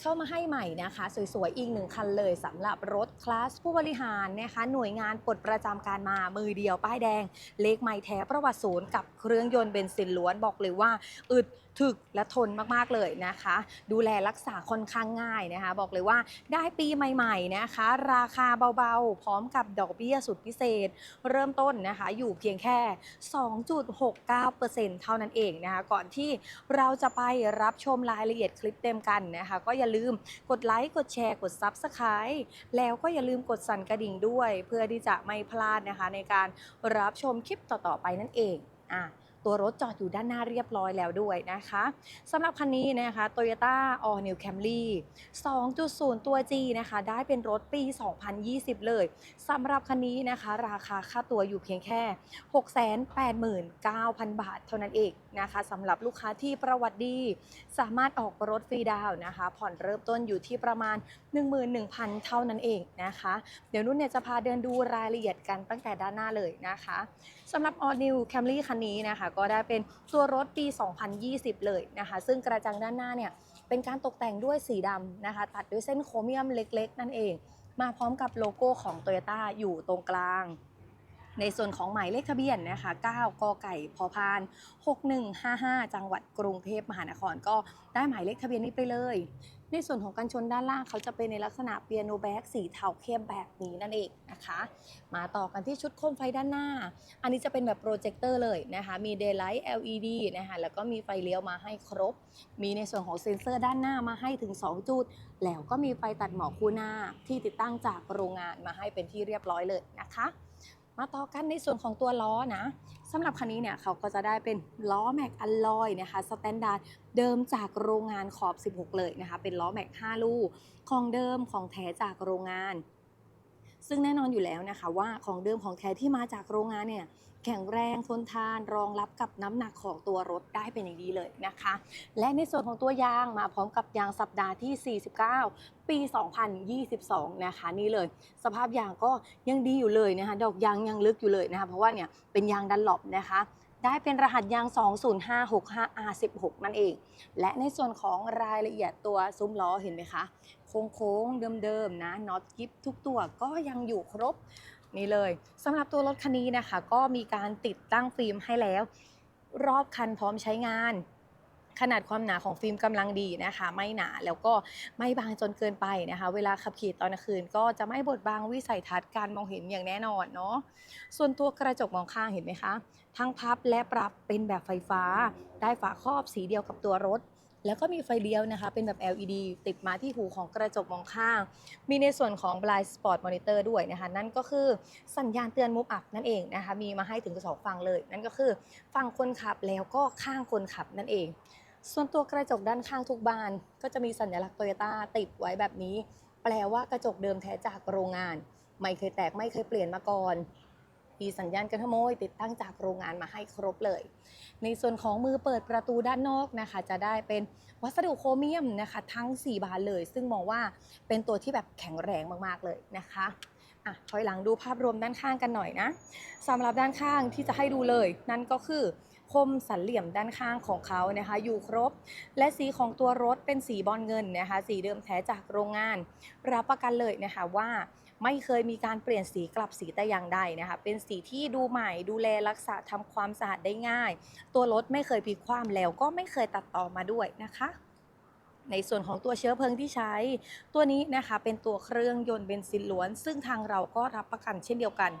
เข้ามาให้ใหม่นะคะ สวยๆ อีกหนึ่งคันเลยสำหรับรถคลาสผู้บริหารนะคะ หน่วยงานปลดประจำการมามือเดียวป้ายแดง เลขไม่แท้ประวัติศูนย์กับเครื่องยนต์เบนซินล้วนบอกเลยว่าอึดถึกและทนมากๆเลยนะคะ ดูแลรักษาค่อนข้างง่ายนะคะ บอกเลยว่าได้ปีใหม่ๆนะคะ ราคาเบาๆ พร้อมกับดอกเบี้ยสุดพิเศษ เริ่มต้นนะคะอยู่เพียงแค่ 2.69%เท่านั้นเองนะคะ ก่อนที่เราจะไปรับชมรายละเอียดคลิปเต็มกันนะคะ ก็อย่าลืมกดไลค์กดแชร์กด Subscribe แล้วก็อย่าลืมกดสั่นกระดิ่งด้วย เพื่อที่จะไม่พลาดนะคะในการรับชมคลิปต่อๆไปนั่นเองอะ ตัวรถจอดอยู่ด้านหน้าเรียบร้อยแล้วด้วยนะคะสำหรับคันนี้นะคะ Toyota All New Camry 2.0 ตัว G นะคะได้เป็นรถปี 2020 เลยสำหรับคันนี้นะคะ ราคาค่าตัวอยู่เพียงแค่ 689,000 บาทเท่านั้นเองนะคะสำหรับลูกค้าที่ประวัติดี สามารถออกรถฟรีดาวน์นะคะ ผ่อนเริ่มต้นอยู่ที่ประมาณ 11,000 เท่านั้นเองนะคะ เดี๋ยวนุ่นเนี่ยจะพาเดินดูรายละเอียดกันตั้งแต่ด้านหน้าเลยนะคะสำหรับ All New Camry คันนี้นะคะก็ได้เป็นตัวรถปี 2020 เลยนะคะ ซึ่งกระจังด้านหน้าเนี่ยเป็นการตกแต่งด้วยสีดำนะคะ ตัดด้วยเส้นโครเมียมเล็ก ๆ นั่นเอง มาพร้อมกับโลโก้ของ Toyota อยู่ตรงกลาง ในส่วนของหมายเลขทะเบียนนะคะ 9 กไก่พอพาน 6155 จังหวัดกรุงเทพมหานครก็ได้หมายเลขทะเบียนนี้ไปเลย ในส่วนของกันชนด้านล่างเขาจะเป็นในลักษณะเปียโนแบ็กสีเทาเข้มแบบนี้นั่นเองนะคะ มาต่อกันที่ชุดโคมไฟด้านหน้า อันนี้จะเป็นแบบโปรเจคเตอร์เลยนะคะ มี Daylight LED นะคะ แล้วก็มีไฟเลี้ยวมาให้ครบ มีในส่วนของเซ็นเซอร์ด้านหน้ามาให้ถึง 2 จุด แล้วก็มีไฟตัดหมอกคู่หน้าที่ติดตั้งจากโรงงานมาให้เป็นที่เรียบร้อยเลยนะคะ มาต่อกันในส่วนของตัวล้อนะสำหรับคันนี้เนี่ยเขาก็จะได้เป็นล้อแม็กอลลอยนะคะสแตนดาร์ดเดิมจากโรงงานขอบ 16 เลยนะคะ เป็นล้อแม็ก 5 ลูกของเดิมของแท้จากโรงงาน ซึ่งแน่นอนอยู่แล้วนะคะว่าของเดิมของแท้ที่มาจากโรงงานเนี่ยแข็งแรงทนทานรองรับกับน้ำหนักของตัวรถได้เป็นอย่างดีเลยนะคะ และในส่วนของตัวยางมาพร้อมกับยางสัปดาห์ที่ 49 ปี 2022 นะคะนี่เลย สภาพยางก็ยังดีอยู่เลยนะคะดอกยางยังลึกอยู่เลยนะคะเพราะว่าเนี่ยเป็นยางดันหลบนะคะได้เป็นรหัสยาง 20565R16 นั่นเอง และในส่วนของรายละเอียดตัวซุ้มล้อเห็นไหมคะ โค้งๆเดิมๆนะน็อตกิฟทุกตัวก็ยังอยู่ครบนี่เลยสำหรับตัวรถคันนี้นะคะ ก็มีการติดตั้งฟิล์มให้แล้ว รอบคันพร้อมใช้งาน ขนาดความหนาของฟิล์มกำลังดีนะคะ ไม่หนาแล้วก็ไม่บางจนเกินไปนะคะ เวลาขับขี่ตอนกลางคืน ก็จะไม่บดบังวิสัยทัศน์การมองเห็นอย่างแน่นอนเนาะส่วนตัวกระจกมองข้างเห็นไหมคะ ทั้งพับและปรับเป็นแบบไฟฟ้า ได้ฝาครอบสีเดียวกับตัวรถ แล้วก็มีไฟเลี้ยวนะคะ เป็นแบบ LED ติดมาที่หูของกระจกมองข้าง มีในส่วนของ Blind Spot Monitor ด้วยนะคะ นั่นก็คือสัญญาณเตือนมุมอับนั่นเองนะคะ มีมาให้ถึงสองฝั่งเลย นั่นก็คือฝั่งคนขับแล้วก็ข้างคนขับนั่นเอง ส่วนตัวกระจกด้านข้างทุกบาน ก็จะมีสัญลักษณ์โตโยต้าติดไว้แบบนี้ แปลว่ากระจกเดิมแท้จากโรงงาน ไม่เคยแตกไม่เคยเปลี่ยนมาก่อน มีสัญญาณการขโมยติดตั้งจากโรงงานมาให้ครบเลย ในส่วนของมือเปิดประตูด้านนอกนะคะ จะได้เป็นวัสดุโครเมียมนะคะ ทั้ง 4 บานเลย ซึ่งมองว่าเป็นตัวที่แบบแข็งแรงมากๆเลยนะคะอะถอยหลังดูภาพรวมด้านข้างกันหน่อยนะสำหรับด้านข้างที่จะให้ดูเลย นั่นก็คือคมสันเหลี่ยมด้านข้างของเขานะคะ อยู่ครบ และสีของตัวรถเป็นสีบอลเงินนะคะ สีเดิมแท้จากโรงงาน รับประกันเลยนะคะว่า ไม่เคยมีการเปลี่ยนสีกลับสีแต่อย่างใดนะคะเป็นสีที่ดูใหม่ดูแลรักษาทำความสะอาดได้ง่าย ตัวรถไม่เคยพลิกคว่ำแล้วก็ไม่เคยตัดต่อมาด้วยนะคะในส่วนของตัวเชื้อเพลิงที่ใช้ ตัวนี้นะคะเป็นตัวเครื่องยนต์เบนซินล้วน ซึ่งทางเราก็รับประกันเช่นเดียวกัน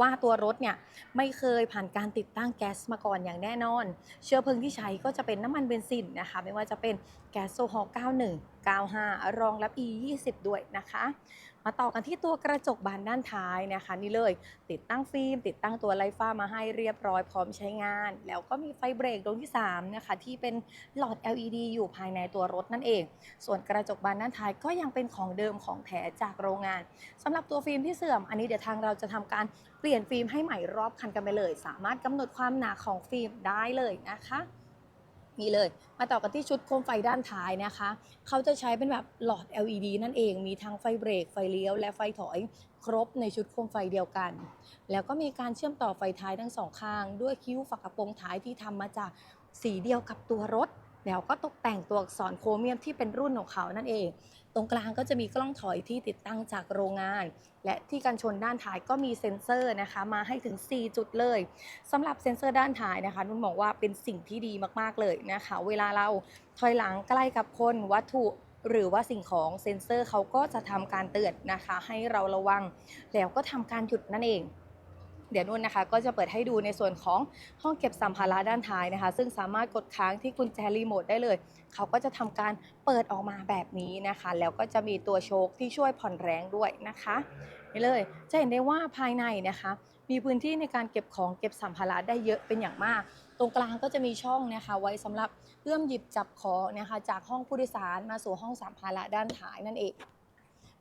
ว่าตัวรถเนี่ยไม่เคยผ่านการติดตั้งแก๊สมาก่อนอย่างแน่นอน เชื้อเพลิงที่ใช้ก็จะเป็นน้ำมันเบนซินนะคะ ไม่ว่าจะเป็นแก๊สโซฮอล์91 95 รองรับ E20 ด้วยนะคะ มาต่อกันที่ตัวกระจกบานด้านท้ายนะคะ นี่เลยติดตั้งฟิล์ม ติดตั้งตัวไลฟ้ามาให้เรียบร้อยพร้อมใช้งาน แล้วก็มีไฟเบรกดวงที่ 3 นะคะ ที่เป็นหลอด LED อยู่ภายในตัวรถนั่นเอง ส่วนกระจกบานด้านท้ายก็ยังเป็นของเดิมของแท้จากโรงงานสำหรับตัวฟิล์มที่เสื่อมอันนี้เดี๋ยวทางเราจะทำการเปลี่ยนฟิล์มให้ใหม่รอบคันกันไปเลย สามารถกำหนดความหนาของฟิล์มได้เลยนะคะ นี่เลย มาต่อกันที่ชุดโคมไฟด้านท้ายนะคะ เขาจะใช้เป็นแบบหลอด LED นั่นเอง มีทั้งไฟเบรก ไฟเลี้ยว และไฟถอยครบในชุดโคมไฟเดียวกัน แล้วก็มีการเชื่อมต่อไฟท้ายทั้งสองข้าง ด้วยคิ้วฝากระโปรงท้ายที่ทำมาจากสีเดียวกับตัวรถ แล้วก็ตกแต่งตัวอักษรโครเมียมที่เป็นรุ่นของเขานั่นเอง รงกลางก็จะมีกล้องถอยที่ติดตั้งจากโรงงาน และที่กันชนด้านท้ายก็มีเซ็นเซอร์นะคะ มาให้ถึง 4 จุดเลยสำหรับเซ็นเซอร์ด้านท้ายนะคะนุ่นบอกว่าเป็นสิ่งที่ดีมากๆเลยนะคะ เวลาเราถอยหลังใกล้กับคนวัตถุหรือว่าสิ่งของเซ็นเซอร์เขาก็จะทำการเตือนนะคะ ให้เราระวัง แล้วก็ทำการหยุดนั่นเอง เดี๋ยวนุ่นนะคะก็จะเปิดให้ดูในส่วนของห้องเก็บสัมภาระด้านท้ายนะคะ ซึ่งสามารถกดค้างที่กุญแจรีโมทได้เลย เขาก็จะทำการเปิดออกมาแบบนี้นะคะ แล้วก็จะมีตัวโชคที่ช่วยผ่อนแรงด้วยนะคะนี่เลยจะเห็นได้ว่าภายในนะคะ มีพื้นที่ในการเก็บของเก็บสัมภาระได้เยอะเป็นอย่างมาก ตรงกลางก็จะมีช่องนะคะ ไว้สำหรับเอื้อมหยิบจับของนะคะ จากห้องผู้โดยสารมาสู่ห้องสัมภาระด้านท้ายนั่นเอง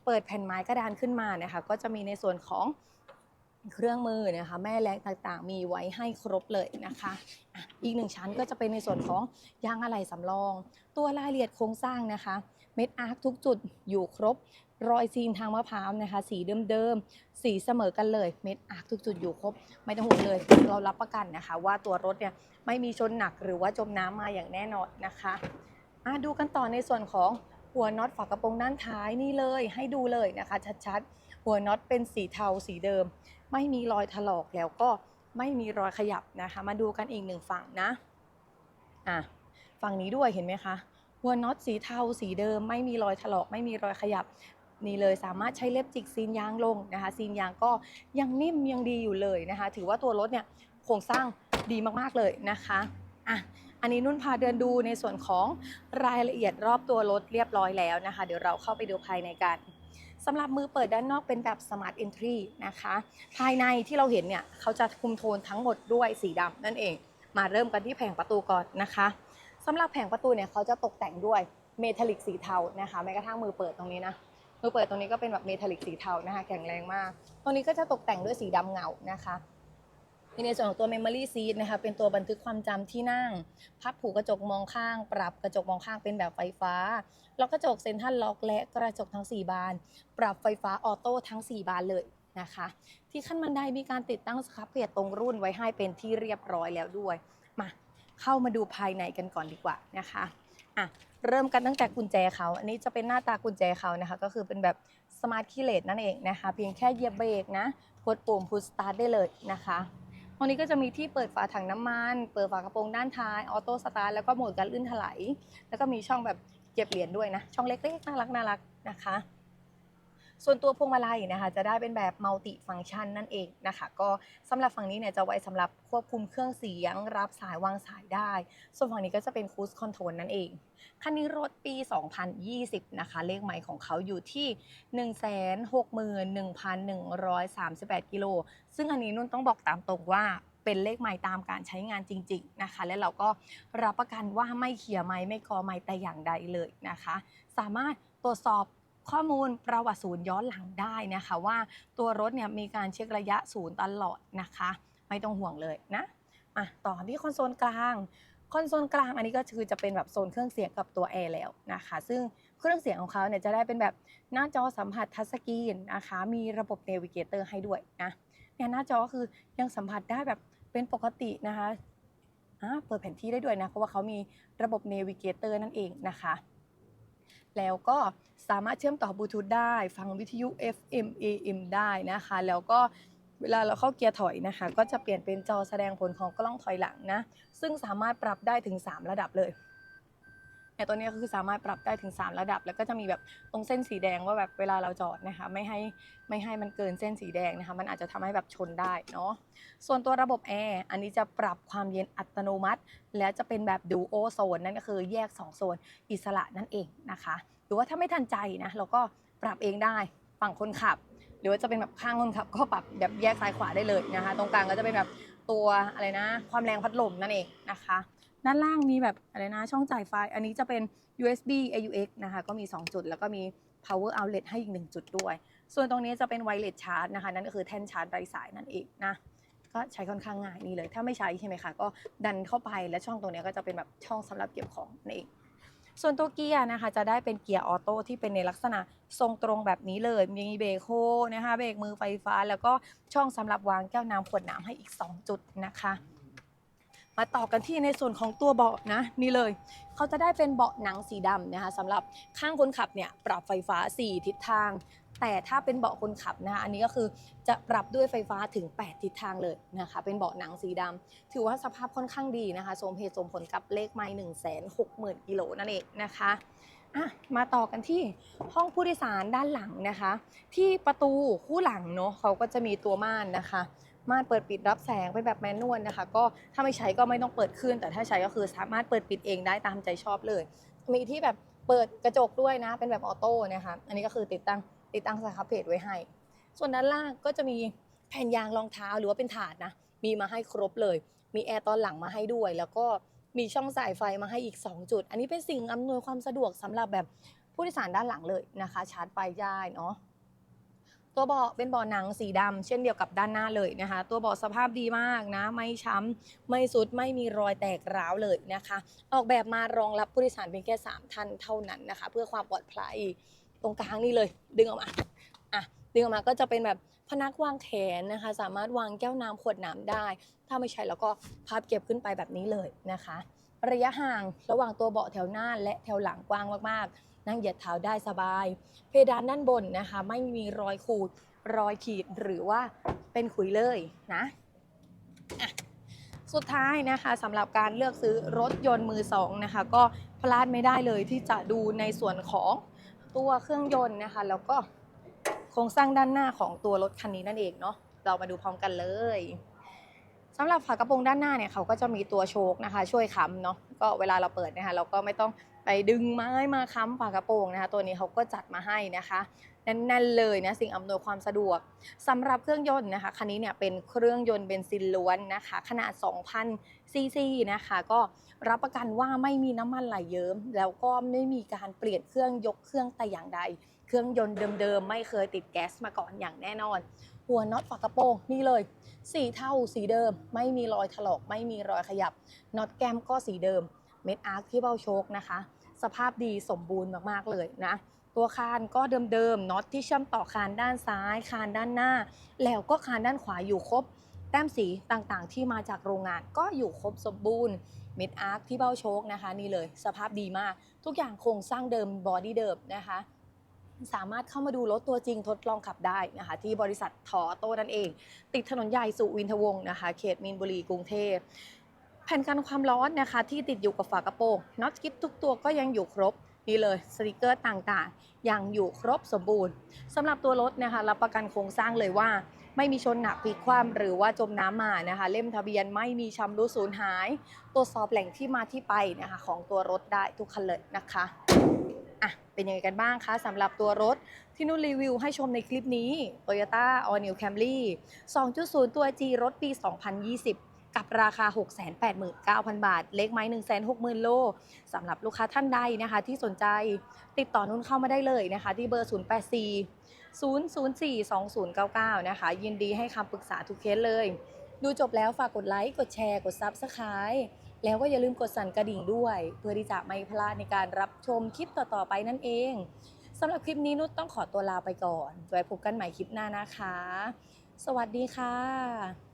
เปิดแผ่นไม้กระดานขึ้นมานะคะ ก็จะมีในส่วนของ เครื่องมือนะคะแม่แรงต่างๆ มีไว้ให้ครบเลยนะคะอะอีกหนึ่งชั้นก็จะเป็นในส่วนของยางอะไหล่สำรอง ตัวรายละเอียดโครงสร้างนะคะ เม็ดอาร์คทุกจุดอยู่ครบ รอยซีนทางมะพร้าวนะคะ สีเดิมๆ สีเสมอกันเลย เม็ดอาร์คทุกจุดอยู่ครบ ไม่ต้องห่วงเลย เรารับประกันนะคะ ว่าตัวรถเนี่ยไม่มีชนหนักหรือว่าจมน้ำมาอย่างแน่นอนนะคะะดูกันต่อในส่วนของหัวน็อตฝากระโปรงด้านท้ายนี่เลย ให้ดูเลยนะคะชัดๆ หัวน็อตเป็นสีเทาสีเดิม ไม่มีรอยถลอกแล้วก็ไม่มีรอยขยับนะคะ มาดูกันอีกหนึ่งฝั่งนะอะฝั่งนี้ด้วยเห็นไหมคะหัวน็อตสีเทาสีเดิม ไม่มีรอยถลอก ไม่มีรอยขยับนี่เลยสามารถใช้เล็บจิกซีนยางลงนะคะ ซีนยางก็ยังนิ่มยังดีอยู่เลยนะคะ ถือว่าตัวรถเนี่ยโครงสร้างดีมากๆเลยนะคะอะอันนี้นุ่นพาเดินดูในส่วนของรายละเอียดรอบตัวรถเรียบร้อยแล้วนะคะ เดี๋ยวเราเข้าไปดูภายในกัน สำหรับมือเปิดด้านนอกเป็นแบบ Smart Entry นะคะ ภายในที่เราเห็นเนี่ยเขาจะคุมโทนทั้งหมดด้วยสีดำนั่นเอง มาเริ่มกันที่แผงประตูก่อนนะคะสำหรับแผงประตูเนี่ยเขาจะตกแต่งด้วยเมทัลลิกสีเทานะคะแม้กระทั่งมือเปิดตรงนี้นะมือเปิดตรงนี้ก็เป็นแบบเมทัลลิกสีเทานะคะแข็งแรงมาก ตรงนี้ก็จะตกแต่งด้วยสีดำเงานะคะ ในส่วนของตัว Memory Seat นะคะเป็นตัวบันทึกความจำที่นั่ง พับผูกกระจกมองข้าง ปรับกระจกมองข้างเป็นแบบไฟฟ้า ล็อกกระจกเซ็นทรัลล็อกและกระจกทั้ง 4 บาน ปรับไฟฟ้าออโต้ทั้ง 4 บานเลยนะคะ ที่ขั้นบันไดมีการติดตั้งสครับเพจตรงรุ่นไว้ให้เป็นที่เรียบร้อยแล้วด้วย มาเข้ามาดูภายในกันก่อนดีกว่านะคะอะเริ่มกันตั้งแต่กุญแจเขา อันนี้จะเป็นหน้าตากุญแจเขานะคะ ก็คือเป็นแบบสมาร์ทคีย์เลสนั่นเองนะคะ เพียงแค่เหยียบเบรกนะ กดปุ่มพุชสตาร์ทได้เลยนะคะ ตรงนี้ก็จะมีที่เปิดฝาถังน้ำมัน เปิดฝากระโปรงด้านท้าย ออโต้สตาร์ทแล้วก็โหมดการลื่นถลายแล้วก็มีช่องแบบเก็บเหรียญด้วยนะ ช่องเล็กๆน่ารักน่ารักนะคะ ส่วนตัวพวงมาลัยนะคะจะได้เป็นแบบมัลติฟัง c t ชันนั่นเองนะคะ ก็สำหรับฝั่งนี้เนี่ยจะไว้สำหรับควบคุมเครื่องเสียง รับสายวางสายได้ ส่วนฝั่งนี้ก็จะเป็นคู i คอนโทรลนั่นเอง คันนี้รถปี 2020 นะคะ เลขใหม่ของเขาอยู่ที่ 161,138 กิโล ซึ่งอันนี้นุ่นต้องบอกตามตรงว่าเป็นเลขใหม่ตามการใช้งานจริง ๆนะคะ และเราก็รับประกันว่าไม่เขี่ยไม้ไม่กอไม้แต่อย่างใดเลยนะคะ สามารถตรวจสอบ ข้อมูลประวัติศูนย์ย้อนหลังได้นะคะ ว่าตัวรถเนี่ยมีการเช็คระยะศูนย์ตลอดนะคะ ไม่ต้องห่วงเลยนะอะต่อที่คอนโซลกลางคอนโซลกลางอันนี้ก็คือจะเป็นแบบโซนเครื่องเสียงกับตัวแอร์แล้วนะคะ ซึ่งเครื่องเสียงของเขาเนี่ยจะได้เป็นแบบหน้าจอสัมผัสทัชสกรีนนะคะ มีระบบเนวิเกเตอร์ให้ด้วยนะเนี่ยหน้าจอก็คือยังสัมผัสได้แบบเป็นปกตินะคะอ่าเปิดแผนที่ได้ด้วยนะ เพราะว่าเขามีระบบเนวิเกเตอร์นั่นเองนะคะ แล้วก็สามารถเชื่อมต่อบลูทูธได้ ฟังวิทยุ FM AM ได้นะคะ แล้วก็เวลาเราเข้าเกียร์ถอยนะคะ ก็จะเปลี่ยนเป็นจอแสดงผลของกล้องถอยหลังนะ ซึ่งสามารถปรับได้ถึง 3 ระดับเลย เนี่ยตัวนี้ก็คือสามารถปรับได้ถึง 3 ระดับ แล้วก็จะมีแบบตรงเส้นสีแดงว่าแบบเวลาเราจอดนะคะไม่ให้ไม่ให้มันเกินเส้นสีแดงนะคะมันอาจจะทำให้แบบชนได้เนาะส่วนตัวระบบแอร์อันนี้จะปรับความเย็นอัตโนมัติ และจะเป็นแบบดูโอโซนนั่นก็คือแยก 2 โซนอิสระนั่นเองนะคะหรือว่าถ้าไม่ทันใจนะเราก็ปรับเองได้ฝั่งคนขับ หรือว่าจะเป็นแบบข้างคนขับ ก็ปรับแบบแยกซ้ายขวาได้เลยนะคะ ตรงกลางก็จะเป็นแบบตัวอะไรนะ ความแรงพัดลมนั่นเองนะคะ ด้านล่างมีแบบอะไรนะช่องจ่ายไฟ อันนี้จะเป็น USB AUX นะคะก็มี 2 จุด แล้วก็มี power outlet ให้อีก 1 จุดด้วย ส่วนตรงนี้จะเป็น wireless charge นะคะ นั่นก็คือแท่นชาร์จไร้สายนั่นเองนะก็ใช้ค่อนข้างง่ายนี่เลย ถ้าไม่ใช้ใช่ไหมคะก็ดันเข้าไปและช่องตรงนี้ก็จะเป็นแบบช่องสำหรับเก็บของนั่นเองส่วนตัวเกียร์นะคะจะได้เป็นเกียร์ออโต้ที่เป็นในลักษณะทรงตรงแบบนี้เลย มีเบรกโฮนะคะเบรกมือไฟฟ้า แล้วก็ช่องสำหรับวางแก้วน้ำขวดน้ำให้อีก 2 จุดนะคะ มาต่อกันที่ในส่วนของตัวเบาะนะนี่เลย เขาจะได้เป็นเบาะหนังสีดำนะคะสำหรับข้างคนขับเนี่ยปรับไฟฟ้า 4 ทิศทาง แต่ถ้าเป็นเบาะคนขับนะคะอันนี้ก็คือจะปรับด้วยไฟฟ้าถึง 8 ทิศทางเลยนะคะเป็นเบาะหนังสีดำถือว่าสภาพค่อนข้างดีนะคะสมเหตุสมผลกับเลขไม้1 6 0 0 0 0กิโลนั่นเองนะคะมาต่อกันที่ห้องผู้โดยสารด้านหลังนะคะ ที่ประตูคู่หลังเนาะเขาก็จะมีตัวม่านนะคะ ม่านเปิดปิดรับแสงเป็นแบบแมนนวลนะคะ ก็ถ้าไม่ใช้ก็ไม่ต้องเปิดขึ้น แต่ถ้าใช้ก็คือสามารถเปิดปิดเองได้ตามใจชอบเลย มีที่แบบเปิดกระจกด้วยนะ เป็นแบบออโต้นะคะ อันนี้ก็คือติดตั้งติดตั้งสครับเพจไว้ให้ ส่วนด้านล่างก็จะมีแผ่นยางรองเท้าหรือว่าเป็นถาดนะ มีมาให้ครบเลย มีแอร์ตอนหลังมาให้ด้วย แล้วก็มีช่องสายไฟมาให้อีก 2 จุด อันนี้เป็นสิ่งอำนวยความสะดวกสำหรับแบบผู้โดยสารด้านหลังเลยนะคะ ชาร์จไฟได้เนาะ ตัวเบาะเป็นเบาะหนังสีดำเช่นเดียวกับด้านหน้าเลยนะคะ ตัวเบาะสภาพดีมากนะ ไม่ช้ำไม่สุดไม่มีรอยแตกร้าวเลยนะคะ ออกแบบมารองรับผู้โดยสารเพียงแค่ 3 ท่านเท่านั้นนะคะ เพื่อความปลอดภัยตรงกลางนี่เลย ดึงออกมาอะดึงออกมาก็จะเป็นแบบพนักวางแขนนะคะ สามารถวางแก้วน้ำขวดน้ำได้ ถ้าไม่ใช่แล้วก็พับเก็บขึ้นไปแบบนี้เลยนะคะ ระยะห่างระหว่างตัวเบาะแถวหน้าและแถวหลังกว้างมากๆ นั่งเหยียดเท้าได้สบาย เพดานด้านบนนะคะ ไม่มีรอยขูดรอยขีดหรือว่าเป็นขุยเลยนะะสุดท้ายนะคะสำหรับการเลือกซื้อรถยนต์มือสองนะคะ ก็พลาดไม่ได้เลยที่จะดูในส่วนของตัวเครื่องยนต์นะคะ แล้วก็โครงสร้างด้านหน้าของตัวรถคันนี้นั่นเองเนาะเรามาดูพร้อมกันเลย สำหรับฝากระโปรงด้านหน้าเนี่ยเขาก็จะมีตัวโชคนะคะ ช่วยค้ำเนาะก็เวลาเราเปิดนะคะเราก็ไม่ต้องไปดึงไม้มาค้ำฝากระโปรงนะคะ ตัวนี้เขาก็จัดมาให้นะคะแน่นๆเลยนะสิ่งอำนวยความสะดวกสำหรับเครื่องยนต์นะคะคันนี้เนี่ยเป็นเครื่องยนต์เบนซินล้วนนะคะ ขนาด 2,000ซีซีนะคะ ก็รับประกันว่าไม่มีน้ำมันไหลเยิ้ม แล้วก็ไม่มีการเปลี่ยนเครื่องยกเครื่องแต่อย่างใด เครื่องยนต์เดิมๆ ไม่เคยติดแก๊สมาก่อนอย่างแน่นอน หัวน็อตฝากระโปรงนี่เลย สีเท่าสีเดิม ไม่มีรอยถลอก ไม่มีรอยขยับน็อตแก้มก็สีเดิม เม็ดอาร์คที่เบ้าโชคนะคะ สภาพดีสมบูรณ์มากๆเลยนะ ตัวคานก็เดิมๆน็อตที่เชื่อมต่อคานด้านซ้าย คานด้านหน้า แล้วก็คานด้านขวาอยู่ครบแต้มสีต่างๆ ที่มาจากโรงงานก็อยู่ครบสมบูรณ์เมิดอาร์คที่เบ้าโชคนะคะ นี่เลย สภาพดีมาก ทุกอย่างโครงสร้างเดิมบอดี้เดิมนะคะ สามารถเข้ามาดูรถตัวจริงทดลองขับได้นะคะที่บริษัททอโต้นั่นเอง ติดถนนใหญ่สุวินทวงศ์นะคะเขตมีนบุรีกรุงเทพแผ่นกันความร้อนนะคะที่ติดอยู่กับฝากระโปรงน็อตกิฟทุกตัวก็ยังอยู่ครบนี่เลยสติกเกอร์ต่างๆ ยังอยู่ครบสมบูรณ์สำหรับตัวรถนะคะรับประกันโครงสร้างเลยว่า ไม่มีชนหนักพลิกคว่ำหรือว่าจมน้ำมานะคะ เล่มทะเบียนไม่มีชำรุดสูญหาย ตรวจสอบแหล่งที่มาที่ไปนะคะของตัวรถได้ทุกคันเลยนะคะ อะเป็นยังไงกันบ้างคะสำหรับตัวรถที่นุ่นรีวิวให้ชมในคลิปนี้ Toyota All New Camry 2.0 ตัว G รถปี 2020กับราคา 689,000 บาท เลขไม้ 160,000 โลสำหรับลูกค้าท่านใดนะคะ ที่สนใจติดต่อนุ่นเข้ามาได้เลยนะคะ ที่เบอร์ 084 004 2099 นะคะ ยินดีให้คำปรึกษาทุกเคสเลย ดูจบแล้วฝากกดไลค์ กดแชร์ กด Subscribe แล้วก็อย่าลืมกดสั่นกระดิ่งด้วย เพื่อที่จะไม่พลาดในการรับชมคลิปต่อๆไปนั่นเองสำหรับคลิปนี้นุชต้องขอตัวลาไปก่อนไว้พบกันใหม่คลิปหน้านะคะ สวัสดีค่ะ